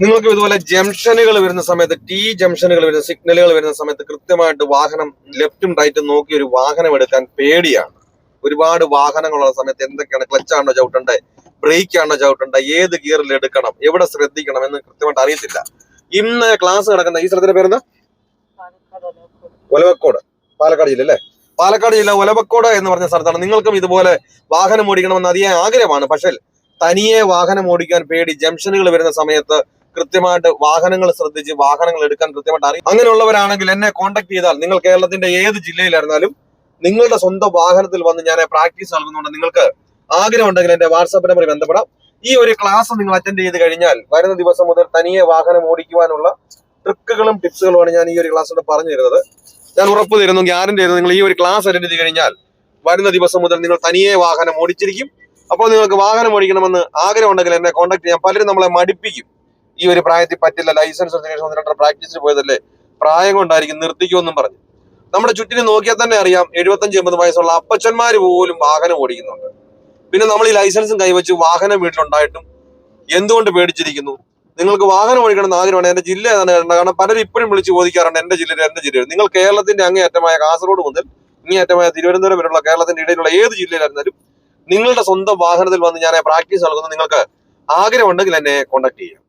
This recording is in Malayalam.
നിങ്ങൾക്ക് ഇതുപോലെ ജംഗ്ഷനുകൾ വരുന്ന സമയത്ത് ടി ജംഗ്ഷനുകൾ വരുന്ന സിഗ്നലുകൾ വരുന്ന സമയത്ത് കൃത്യമായിട്ട് വാഹനം ലെഫ്റ്റും റൈറ്റും നോക്കി ഒരു വാഹനം എടുക്കാൻ പേടിയാണ്. ഒരുപാട് വാഹനങ്ങളുള്ള സമയത്ത് എന്തൊക്കെയാണ് ക്ലച്ചാണോ ചവിട്ടണ്ടേ ബ്രേക്ക് ആണോ ചവിട്ടണ്ടേ ഏത് ഗിയറിൽ എടുക്കണം എവിടെ ശ്രദ്ധിക്കണം എന്ന് കൃത്യമായിട്ട് അറിയത്തില്ല. ഇന്ന് ക്ലാസ് നടക്കുന്ന ഈ സ്ഥലത്തിന്റെ പേരെന്താ? ഒലവക്കോട്. പാലക്കാട് ജില്ല അല്ലേ? പാലക്കാട് ജില്ല ഒലവക്കോട് എന്ന് പറഞ്ഞ സ്ഥലത്താണ്. നിങ്ങൾക്കും ഇതുപോലെ വാഹനം ഓടിക്കണമെന്ന് അതിയായ ആഗ്രഹമാണ്. പക്ഷേ തനിയെ വാഹനം ഓടിക്കാൻ പേടി ജംഗ്ഷനുകൾ വരുന്ന സമയത്ത് കൃത്യമായിട്ട് വാഹനങ്ങൾ ശ്രദ്ധിച്ച് വാഹനങ്ങൾ എടുക്കാൻ കൃത്യമായിട്ട് അറിയാം. അങ്ങനെയുള്ളവരാണെങ്കിൽ എന്നെ കോൺടാക്ട് ചെയ്താൽ നിങ്ങൾ കേരളത്തിന്റെ ഏത് ജില്ലയിലായിരുന്നാലും നിങ്ങളുടെ സ്വന്തം വാഹനത്തിൽ വന്ന് ഞാൻ പ്രാക്ടീസ് നൽകുന്നുണ്ട് നിങ്ങൾക്ക് ആഗ്രഹം ഉണ്ടെങ്കിൽ എന്റെ വാട്സാപ്പ് നമ്പറിൽ ബന്ധപ്പെടാം. ഈ ഒരു ക്ലാസ് നിങ്ങൾ അറ്റൻഡ് ചെയ്ത് കഴിഞ്ഞാൽ വരുന്ന ദിവസം മുതൽ തനിയെ വാഹനം ഓടിക്കുവാനുള്ള ട്രിക്കുകളും ടിപ്സുകളുമാണ് ഞാൻ ഈ ഒരു ക്ലാസ്സിലൂടെ പറഞ്ഞു തരുന്നത്. ഞാൻ ഉറപ്പ് തരുന്നു ഗ്യാരണ്ടി തരുന്നു നിങ്ങൾ ഈ ഒരു ക്ലാസ് അറ്റൻഡ് ചെയ്ത് കഴിഞ്ഞാൽ വരുന്ന ദിവസം മുതൽ നിങ്ങൾ തനിയെ വാഹനം ഓടിച്ചിരിക്കും. അപ്പോൾ നിങ്ങൾക്ക് വാഹനം ഓടിക്കണമെന്ന് ആഗ്രഹം ഉണ്ടെങ്കിൽ എന്നെ കോൺടാക്ട് ചെയ്യാം. പലരും നമ്മളെ മടിപ്പിക്കും. ഈ ഒരു പ്രായത്തിൽ പറ്റില്ല ലൈസൻസ് എടുത്തതിനു ഒന്ന് രണ്ട് പോയതല്ലേ? പ്രായം കൊണ്ടായിരിക്കും നിർത്തിക്കുമെന്നും പറഞ്ഞു. നമ്മുടെ ചുറ്റിനെ നോക്കിയാൽ തന്നെ അറിയാം എഴുപത്തഞ്ച് എൺപത് വയസ്സുള്ള അപ്പച്ചന്മാർ പോലും വാഹനം ഓടിക്കുന്നുണ്ട്. പിന്നെ നമ്മൾ ഈ ലൈസൻസും കൈവച്ച് വാഹനം വീട്ടിലുണ്ടായിട്ടും എന്തുകൊണ്ട് പേടിച്ചിരിക്കുന്നു? നിങ്ങൾക്ക് വാഹനം ഓടിക്കണമെന്ന് ആഗ്രഹമാണ് എന്റെ ജില്ല ഏതാണ്? കാരണം പലരും ഇപ്പോഴും വിളിച്ച് ചോദിക്കാറുണ്ട് എന്റെ ജില്ലയിൽ എന്റെ ജില്ലയിൽ നിങ്ങൾ കേരളത്തിന്റെ അങ്ങേയറ്റമായ കാസർഗോഡ് മുതൽ ഇങ്ങേയറ്റമായ തിരുവനന്തപുരം വരെയുള്ള കേരളത്തിന്റെ ഇടയിലുള്ള ഏത് ജില്ലയിലായിരുന്നാലും നിങ്ങളുടെ സ്വന്തം വാഹനത്തിൽ വന്ന് ഞാൻ പ്രാക്ടീസ് നൽകുന്നു നിങ്ങൾക്ക് ആഗ്രഹമുണ്ടെങ്കിൽ എന്നെ കോൺടാക്ട് ചെയ്യാം.